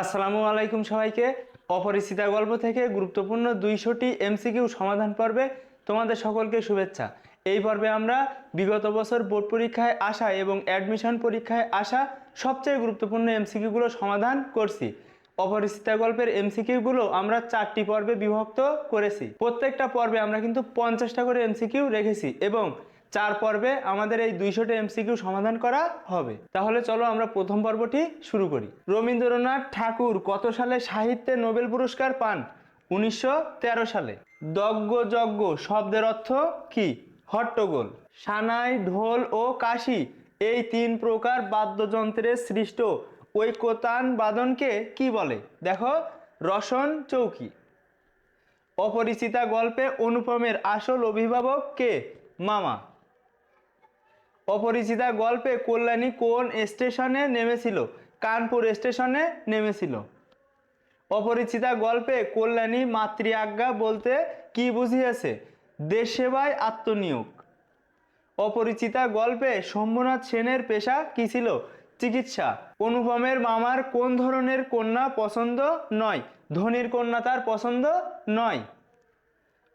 আসসালামু আলাইকুম সবাইকে। অপরিচিতা গল্প থেকে গুরুত্বপূর্ণ দুইশোটি এমসিকিউ সমাধান পর্বে তোমাদের সকলকে শুভেচ্ছা। এই পর্বে আমরা বিগত বছর বোর্ড পরীক্ষায় আসা এবং অ্যাডমিশন পরীক্ষায় আসা সবচেয়ে গুরুত্বপূর্ণ এমসিকিউগুলো সমাধান করছি। অপরিচিতা গল্পের এমসিকিউগুলো আমরা চারটি পর্বে বিভক্ত করেছি। প্রত্যেকটা পর্বে আমরা কিন্তু পঞ্চাশটা করে এমসিকিউ রেখেছি এবং চার পর্বে আমাদের এই দুইশোটা এমসিকিউ সমাধান করা হবে। তাহলে চলো আমরা প্রথম পর্বটি শুরু করি। রবীন্দ্রনাথ ঠাকুর কত সালে সাহিত্যে নোবেল পুরস্কার পান? উনিশশো তেরো সালে। দগ্গ যজ্ঞ শব্দের অর্থ কি? হট্টগোল। সানাই, ঢোল ও কাশি এই তিন প্রকার বাদ্যযন্ত্রের সৃষ্ট ঐকতান বাদনকে কি বলে? দেখো, রসন চৌকি। অপরিচিতা গল্পে অনুপমের আসল অভিভাবক কে? মামা। অপরিচিতা গল্পে কল্যাণী কোন স্টেশনে নেমেছিল? কানপুর স্টেশনে নেমেছিল। অপরিচিতা গল্পে কল্যাণী মাতৃ আজ্ঞা বলতে কি বুঝিয়েছে? দেশ সেবায় আত্মনিয়োগ। অপরিচিতা গল্পে শম্ভুনাথ সেনের পেশা কি ছিল? চিকিৎসা। অনুপমের মামার কোন ধরনের কন্যা পছন্দ নয়? ধনির কন্যা তার পছন্দ নয়।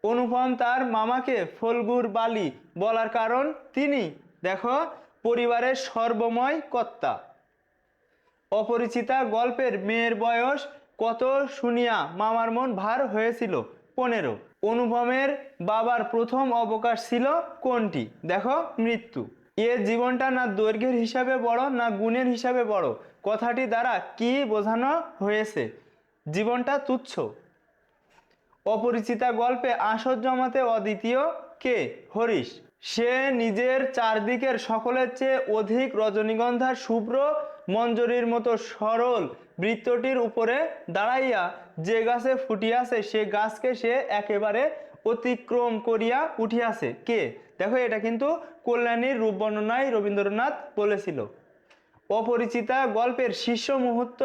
অনুপম তার মামাকে ফলগুর বালি বলার কারণ তিনি দেখো, পরিবারের সর্বময় কর্তা। অপরিচিতা গল্পের মেয়ের বয়স কত শুনিয়া মামার মন ভার হয়েছিল? পনেরো। অনুপমের বাবার প্রথম অবকাশ ছিল কোনটি? দেখো, মৃত্যু। এ জীবনটা না দৈর্ঘ্যের হিসাবে বড়, না গুণের হিসাবে বড়? কথাটি দ্বারা কি বোঝানো হয়েছে? জীবনটা তুচ্ছ। অপরিচিতা গল্পে আসর জমাতে অদ্বিতীয় কে? হরিশ। সে নিজের চারদিকের সকলের চেয়ে অধিক রজনীগন্ধার শুভ্র মঞ্জরির মতো সরল বৃত্তটির উপরে দাঁড়াইয়া যে গাছে ফুটিয়াছে, সে গাছকে সে একেবারে অতিক্রম করিয়া উঠিয়াছে। কে? দেখো, এটা কিন্তু কল্যাণীর রূপ বর্ণনায় রবীন্দ্রনাথ বলেছিল। অপরিচিতা গল্পের শীর্ষ মুহূর্ত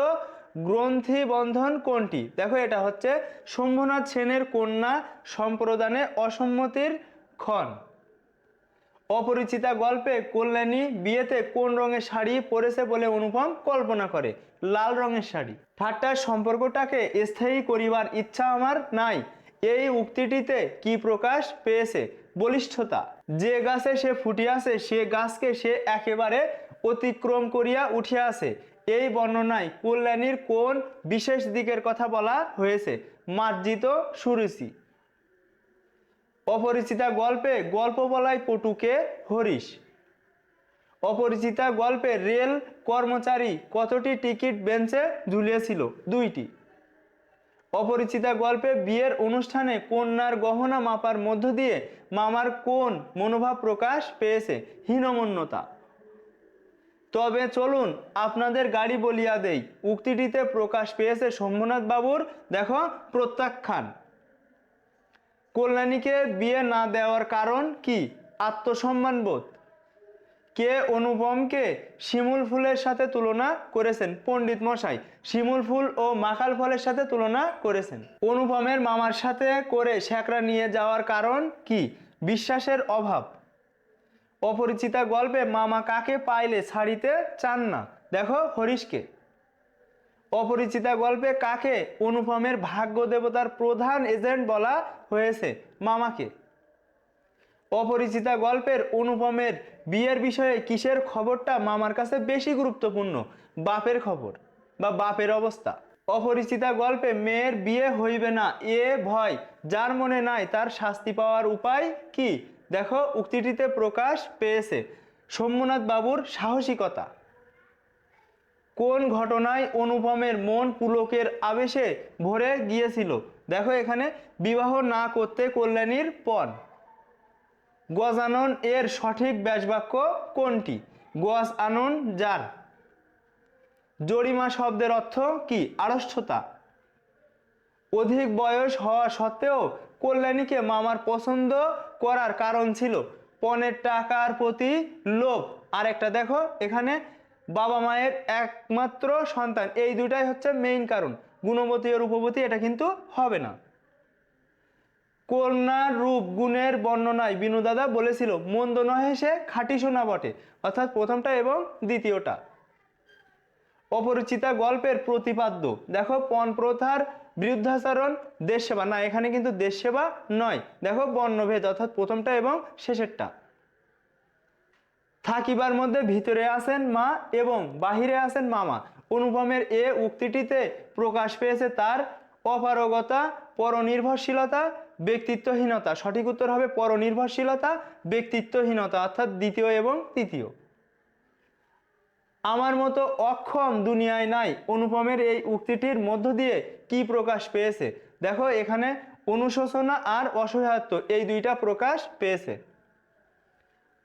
গ্রন্থি বন্ধন কোনটি? দেখো, এটা হচ্ছে শম্ভুনাথ সেনের কন্যা সম্প্রদানে অসম্মতির ক্ষণ। অপরিচিতা গল্পে কল্যাণী বিয়েতে কোন রঙের শাড়ি পরেছে বলে অনুপম কল্পনা করে? লাল রঙের শাড়ি। ঠাট্টার সম্পর্কটাকে স্থায়ী করিবার ইচ্ছা আমার নাই। এই উক্তিটিতে কি প্রকাশ পেয়েছে? বলিষ্ঠতা। যে গাছে সে ফুটিয়াছে, সে গাছকে সে একেবারে অতিক্রম করিয়া উঠিয়াছে। এই বর্ণনায় কল্যাণীর কোন বিশেষ দিকের কথা বলা হয়েছে? মার্জিত সুরুচি। অপরিচিতা গল্পে গল্প বলাই পটুকে হরিশ। অপরিচিতা গল্পে রেল কর্মচারী কতটি টিকিট বেঞ্চে ঝুলিয়েছিল? দুইটি। অপরিচিতা গল্পে বিয়ের অনুষ্ঠানে কন্যার গহনা মাপার মধ্য দিয়ে মামার কোন মনোভাব প্রকাশ পেয়েছে? হীনমন্যতা। তবে চলুন আপনাদের গাড়ি বলিয়া দেই। উক্তিটিতে প্রকাশ পেয়েছে শম্ভুনাথ বাবুর দেখো প্রত্যাখ্যান। কল্যাণীকে বিয়ে না দেওয়ার কারণ কি? আত্মসম্মানবোধ কে অনুপমকে শিমুল ফুলের সাথে তুলনা করেছেন? পণ্ডিত মশাই, শিমুল ফুল ও মাকাল ফলের সাথে তুলনা করেছেন। অনুপমের মামার সাথে করে শ্যাকরা নিয়ে যাওয়ার কারণ কি? বিশ্বাসের অভাব। অপরিচিতা গল্পে মামা কাকে পাইলে ছাড়িতে চান না? দেখো হরিশকে। অপরিচিতা গল্পে কাকে অনুপমের ভাগ্য দেবতার প্রধান এজেন্ট বলা হয়েছে? মামাকে। অপরিচিতা গল্পের অনুপমের বিয়ের বিষয়ে কিসের খবরটা মামার কাছে বেশি গুরুত্বপূর্ণ? বাপের খবর বা বাপের অবস্থা। অপরিচিতা গল্পে মেয়ের বিয়ে হইবে না, এ ভয়। যার মনে নাই, তার শাস্তি পাওয়ার উপায় কি? দেখো, উক্তিটিতে প্রকাশ পেয়েছে। সোমনাথ বাবুর সাহসিকতা। কোন ঘটনায় অনুপমের মন পুলকের আবেশে ভরে গিয়েছিল? দেখো এখানে, বিবাহ না করতে কল্যাণীর পণ। গজানন এর সঠিক ব্যাসবাক্য কোনটি? গজ আনন যার। জরিমা শব্দের অর্থ কি? আড়ষ্ঠতা। অধিক বয়স হওয়া সত্ত্বেও কল্যাণীকে মামার পছন্দ করার কারণ ছিল। পণের টাকার প্রতি লোভ। আর একটা দেখো এখানে বাবা মায়ের একমাত্র সন্তান। এই দুটাই হচ্ছে মেইন কারণ। গুণবতী ও রূপবতী, এটা কিন্তু হবে না। কন্যার রূপ গুণের বর্ণনায় বিনু দাদা বলেছিল, মন্দ নহে সে খাঁটি সোনা বটে। অর্থাৎ প্রথমটা এবং দ্বিতীয়টা। অপরিচিতা গল্পের প্রতিপাদ্য। দেখো পণ প্রথার বিরুদ্ধাচরণ দেশ সেবা না, এখানে কিন্তু দেশ সেবা নয়। দেখো, বর্ণভেদ, অর্থাৎ প্রথমটা এবং শেষেরটা। থাকিবার মধ্যে ভিতরে আছেন মা এবং বাহিরে আছেন মামা। অনুপমের এ উক্তিটিতে প্রকাশ পেয়েছে তার অপারগতা, পরনির্ভরশীলতা, ব্যক্তিত্বহীনতা। সঠিক উত্তর হবে পরনির্ভরশীলতা, ব্যক্তিত্বহীনতা, অর্থাৎ দ্বিতীয় এবং তৃতীয়। আমার মতো অক্ষম দুনিয়ায় নাই, অনুপমের এই উক্তিটির মধ্য দিয়ে কি প্রকাশ পেয়েছে? দেখো, এখানে অনুশোচনা আর অসহায়ত্ব, এই দুইটা প্রকাশ পেয়েছে।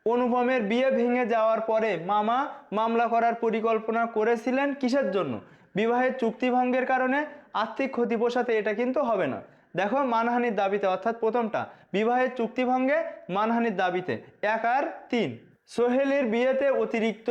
অনুপমের বিয়ে ভেঙে যাওয়ার পরে মামা মামলা করার পরিকল্পনা করেছিলেন কিসের জন্য? বিবাহের চুক্তি ভঙ্গের কারণে আর্থিক ক্ষতি পোষাতে এটা কিন্তু হবে না। দেখো মানহানির দাবিতে, অর্থাৎ প্রথমটা, বিবাহের চুক্তি ভঙ্গে মানহানির দাবিতে, এক আর তিন। সোহেলের বিয়েতে অতিরিক্ত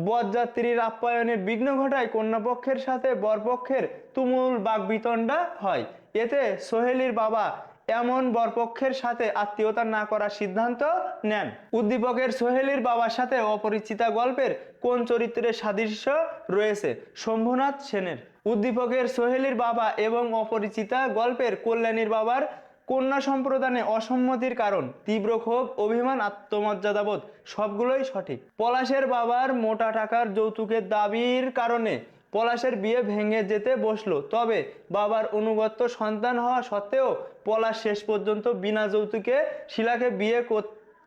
বরযাত্রীর আপ্যায়নের বিঘ্ন ঘটায় কন্যাপক্ষের সাথে বরপক্ষের তুমুল বাগবিতণ্ডা হয়। এতে সোহেলির বাবা এমন বরপক্ষের সাথে আত্মীয়তা না করার সিদ্ধান্ত নেন। উদ্দীপকের সোহেলির বাবার সাথে অপরিচিতা গল্পের কোন চরিত্রের সাদৃশ্য রয়েছে শম্ভুনাথ সেনের? উদ্দীপকের সোহেলির বাবা এবং অপরিচিতা গল্পের কল্যাণীর বাবার কন্যা সম্প্রদানে অসম্মতির কারণ, তীব্র ক্ষোভ, অভিমান আত্মমর্যাদাবোধ সবগুলোই সঠিক। পলাশের বাবার মোটা টাকার যৌতুকের দাবির কারণে পলাশের বিয়ে ভেঙে যেতে বসল, তবে বাবার অনুগত্য সন্তান হওয়া সত্ত্বেও পলাশ শেষ পর্যন্ত বিনা যৌতুকে শিলাকে বিয়ে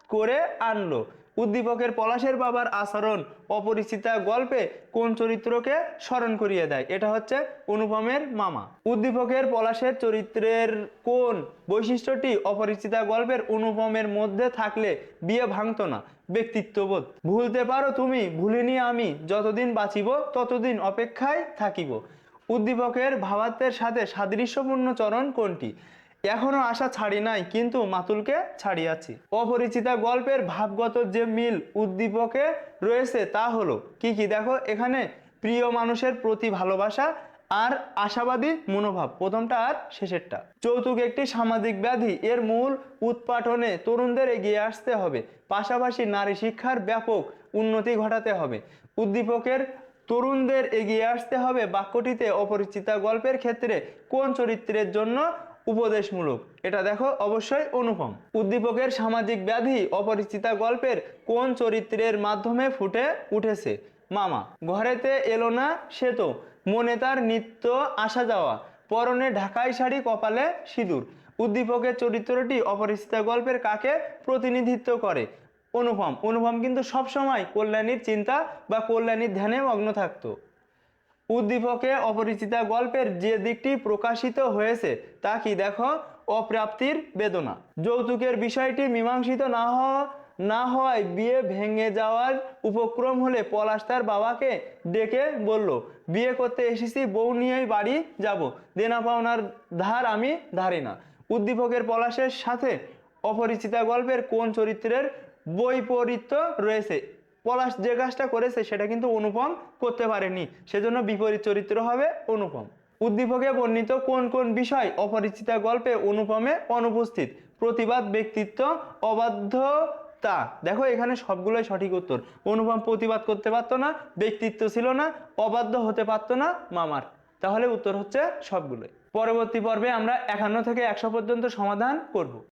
করে আনলো। উদ্দীপকের পলাশের বাবার আচরণ অপরিচিতা গল্পে কোন চরিত্রকে স্মরণ করিয়ে দেয়? এটা হচ্ছে অনুপমের মামা। উদ্দীপকের পলাশের চরিত্রের কোন বৈশিষ্ট্যটি অপরিচিতা গল্পের অনুপমের মধ্যে থাকলে বিয়ে ভাঙতো না? ব্যক্তিত্ববোধ। ভুলতে পারো তুমি, ভুলিনি আমি, যতদিন বাঁচিব ততদিন অপেক্ষায় থাকিব। উদ্দীপকের ভাবাত্মের সাথে সাদৃশ্যপূর্ণ চরণ কোনটি? এখনও আশা ছাড়ি নাই, কিন্তু মাতুলকে ছাড়িয়াছি। অপরিচিতা গল্পের ভাবগত যে মিল উদ্দীপকে রয়েছে তা হলো, কি কি? দেখো, এখানে প্রিয় মানুষের প্রতি ভালোবাসা আর আশাবাদী মনোভাব, প্রথমটা আর শেষেরটা। যৌতুক একটি সামাজিক ব্যাধি, এর মূল উৎপাটনে তরুণদের এগিয়ে আসতে হবে। পাশাপাশি নারী শিক্ষার ব্যাপক উন্নতি ঘটাতে হবে। উদ্দীপকের তরুণদের এগিয়ে আসতে হবে বাক্যটিতে অপরিচিতা গল্পের ক্ষেত্রে কোন চরিত্রের জন্য উপদেশমূলক। এটা দেখো, অবশ্যই অনুপম। উদ্দীপকের সামাজিক ব্যাধি অপরিচিতা গল্পের কোন চরিত্রের মাধ্যমে ফুটে উঠেছে? মামা, ঘরেতে এলো না সে তো। মনে তার নিত্য আসা যাওয়া। পরনে ঢাকাই শাড়ি, কপালে সিঁদুর। উদ্দীপকের চরিত্রটি অপরিচিতা গল্পের কাকে প্রতিনিধিত্ব করে? অনুপম। অনুপম কিন্তু সবসময় কল্যাণীর চিন্তা বা কল্যাণীর ধ্যানে মগ্ন থাকতো। উদ্দীপকে অপরিচিতা গল্পের যে দিকটি প্রকাশিত হয়েছে, তা কি দেখো? অপ্রাপ্তির বেদনা। যৌতুকের বিষয়টি মীমাংসিত না হওয়া না হওয়ায় বিয়ে ভেঙে যাওয়ার উপক্রম হলে পলাশ তার বাবাকে ডেকে বলল, বিয়ে করতে এসেছি, বউ নিয়েই বাড়ি যাব। দেনা পাওনার ধার আমি ধারি না। উদ্দীপকের পলাশের সাথে অপরিচিতা গল্পের কোন চরিত্রের বৈপরীত্য রয়েছে? পলাশ যে কাজটা করেছে, সেটা কিন্তু অনুপম করতে পারেনি। সেজন্য বিপরীত চরিত্র হবে অনুপম। উদ্দীপকে বর্ণিত কোন কোন বিষয় অপরিচিতা গল্পে অনুপমে অনুপস্থিত? প্রতিবাদ, ব্যক্তিত্ব, অবাধ্যতা। দেখো, এখানে সবগুলোই সঠিক উত্তর। অনুপম প্রতিবাদ করতে পারতো না, ব্যক্তিত্ব ছিল না, অবাধ্য হতে পারতো না মামার। তাহলে উত্তর হচ্ছে সবগুলোই। পরবর্তী পর্বে আমরা একান্ন থেকে একশো পর্যন্ত সমাধান করব।